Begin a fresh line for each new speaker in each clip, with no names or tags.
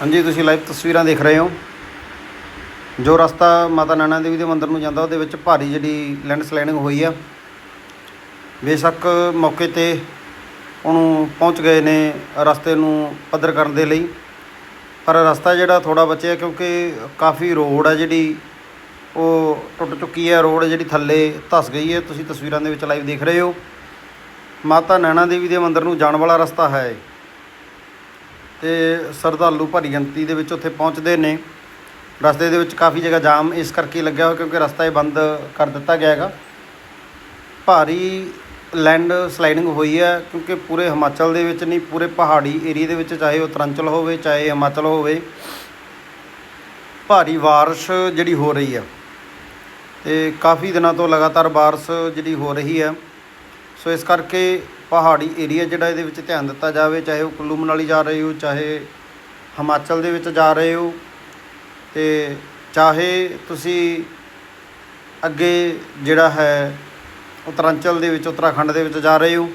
ਹਾਂਜੀ, ਤੁਸੀਂ ਲਾਈਵ ਤਸਵੀਰਾਂ ਦੇਖ ਰਹੇ ਹੋ। ਜੋ ਰਸਤਾ ਮਾਤਾ ਨੈਣਾ ਦੇਵੀ ਦੇ ਮੰਦਿਰ ਨੂੰ ਜਾਂਦਾ, ਉਹਦੇ ਵਿੱਚ ਭਾਰੀ ਜਿਹੜੀ ਲੈਂਡ ਸਲਾਈਡਿੰਗ ਹੋਈ ਆ। ਬੇਸ਼ੱਕ ਮੌਕੇ ਤੇ ਉਹਨੂੰ ਪਹੁੰਚ ਗਏ ਨੇ ਰਸਤੇ ਨੂੰ ਪੱਧਰ ਕਰਨ ਦੇ ਲਈ। ਪਰ ਰਸਤਾ ਜਿਹੜਾ ਥੋੜਾ ਬਚਿਆ ਕਿਉਂਕਿ ਕਾਫੀ ਰੋਡ ਆ ਜਿਹੜੀ, ਉਹ ਟੁੱਟ ਚੁੱਕੀ ਹੈ ਰੋਡ ਜਿਹੜੀ ਥੱਲੇ ਧਸ ਗਈ ਹੈ ਤੁਸੀਂ ਤਸਵੀਰਾਂ ਦੇ ਵਿੱਚ ਲਾਈਵ ਦੇਖ ਰਹੇ ਹੋ। ਮਾਤਾ ਨੈਣਾ ਦੇਵੀ ਦੇ ਮੰਦਿਰ ਨੂੰ ਜਾਣ ਵਾਲਾ ਰਸਤਾ ਹੈ। ਤੇ ਸਰਧਾਲੂ ਭਾਰੀ ਗਿਣਤੀ ਦੇ ਵਿੱਚ ਉੱਥੇ ਪਹੁੰਚਦੇ ਨੇ। ਰਸਤੇ ਦੇ ਵਿੱਚ ਕਾਫੀ ਜਗ੍ਹਾ ਜਾਮ ਇਸ ਕਰਕੇ ਲੱਗਿਆ ਹੋਇਆ ਕਿਉਂਕਿ ਰਸਤਾ ਇਹ ਬੰਦ ਕਰ ਦਿੱਤਾ ਗਿਆ ਹੈਗਾ। ਭਾਰੀ ਲੈਂਡ ਸਲਾਈਡਿੰਗ ਹੋਈ ਹੈ ਕਿਉਂਕਿ ਪੂਰੇ ਹਿਮਾਚਲ ਦੇ ਵਿੱਚ ਨਹੀਂ, ਪੂਰੇ ਪਹਾੜੀ ਏਰੀਆ ਦੇ ਵਿੱਚ ਚਾਹੇ ਉਹ ਉਤਰਾਂਚਲ ਹੋਵੇ, ਚਾਹੇ ਹਿਮਾਚਲ ਹੋਵੇ। ਭਾਰੀ ਬਾਰਿਸ਼ ਜਿਹੜੀ ਹੋ ਰਹੀ ਹੈ। ਤੇ ਕਾਫੀ ਦਿਨਾਂ ਤੋਂ ਲਗਾਤਾਰ ਬਾਰਿਸ਼ ਜਿਹੜੀ ਹੋ ਰਹੀ ਹੈ। ਸੋ ਇਸ ਕਰਕੇ ਪਹਾੜੀ ਏਰੀਆ ਜਿਹੜਾ ਇਹਦੇ ਵਿੱਚ ਧਿਆਨ ਦਿੱਤਾ ਜਾਵੇ, ਚਾਹੇ ਉਹ ਕੁੱਲੂ ਮਨਾਲੀ ਜਾ ਰਹੇ ਹੋ, ਚਾਹੇ ਹਿਮਾਚਲ ਦੇ ਵਿੱਚ ਜਾ ਰਹੇ ਹੋ, ਤੇ ਚਾਹੇ ਤੁਸੀਂ ਅੱਗੇ ਜਿਹੜਾ ਹੈ ਉਤਰਾਂਚਲ ਦੇ ਵਿੱਚ, ਉੱਤਰਾਖੰਡ ਦੇ ਵਿੱਚ ਜਾ ਰਹੇ ਹੋ,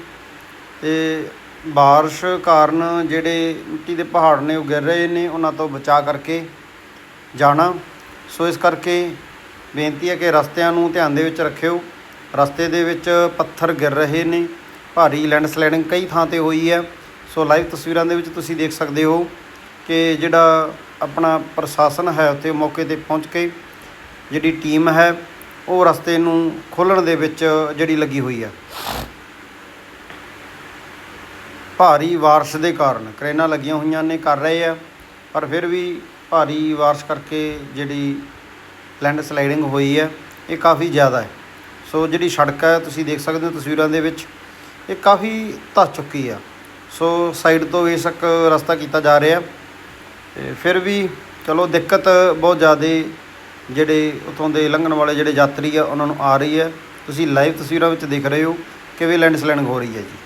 ਤੇ ਬਾਰਿਸ਼ ਕਾਰਨ ਜਿਹੜੇ ਮਿੱਟੀ ਦੇ ਪਹਾੜ ਨੇ, ਉਹ ਗਿਰ ਰਹੇ ਨੇ, ਉਹਨਾਂ ਤੋਂ ਬਚਾ ਕਰਕੇ ਜਾਣਾ। ਸੋ ਇਸ ਕਰਕੇ ਬੇਨਤੀ ਹੈ ਕਿ ਰਸਤਿਆਂ ਨੂੰ ਧਿਆਨ ਦੇ ਵਿੱਚ ਰੱਖਿਓ। ਰਸਤੇ ਦੇ ਵਿੱਚ ਪੱਥਰ ਗਿਰ ਰਹੇ ਨੇ, ਭਾਰੀ ਲੈਂਡਸਲਾਈਡਿੰਗ ਕਈ ਥਾਂ ਤੇ ਹੋਈ ਹੈ। ਸੋ ਲਾਈਵ ਤਸਵੀਰਾਂ ਦੇ ਵਿੱਚ ਤੁਸੀਂ ਦੇਖ ਸਕਦੇ ਹੋ ਕਿ ਜਿਹੜਾ ਆਪਣਾ ਪ੍ਰਸ਼ਾਸਨ ਹੈ ਉੱਥੇ ਮੌਕੇ ਤੇ ਪਹੁੰਚ ਕੇ ਜਿਹੜੀ ਟੀਮ ਹੈ, ਉਹ ਰਸਤੇ ਨੂੰ ਖੋਲ੍ਹਣ ਦੇ ਵਿੱਚ ਜਿਹੜੀ ਲੱਗੀ ਹੋਈ ਹੈ। ਭਾਰੀ ਵਾਰਸ਼ ਦੇ ਕਾਰਨ ਕਰੇਨਾਂ ਲੱਗੀਆਂ ਹੋਈਆਂ ਨੇ, ਕਰ ਰਹੇ ਆ, ਪਰ ਫਿਰ ਵੀ ਭਾਰੀ ਵਾਰਸ਼ ਕਰਕੇ ਜਿਹੜੀ ਲੈਂਡ ਸਲਾਈਡਿੰਗ ਹੋਈ ਹੈ, ਇਹ ਕਾਫੀ ਜ਼ਿਆਦਾ ਹੈ। ਸੋ ਜਿਹੜੀ ਸੜਕ ਹੈ, ਤੁਸੀਂ ਦੇਖ ਸਕਦੇ ਹੋ ਤਸਵੀਰਾਂ ਦੇ ਵਿੱਚ, ਇਹ ਕਾਫੀ ਧੱਸ ਚੁੱਕੀ ਆ। ਸੋ ਸਾਈਡ ਤੋਂ ਬੇਸ਼ੱਕ ਰਸਤਾ ਕੀਤਾ ਜਾ ਰਿਹਾ। ਤੇ ਫਿਰ ਵੀ ਚਲੋ ਦਿੱਕਤ ਬਹੁਤ ਜ਼ਿਆਦਾ ਜਿਹੜੇ ਉਥੋਂ ਦੇ ਲੰਘਣ ਵਾਲੇ ਜਿਹੜੇ ਯਾਤਰੀ ਆ, ਉਹਨਾਂ ਨੂੰ ਆ ਰਹੀ ਹੈ। ਤੁਸੀਂ ਲਾਈਵ ਤਸਵੀਰਾਂ ਵਿੱਚ ਦੇਖ ਰਹੇ ਹੋ, ਕਿਵੇਂ ਲੈਂਡਸਲਾਈਡਿੰਗ ਹੋ ਰਹੀ ਹੈ ਜੀ।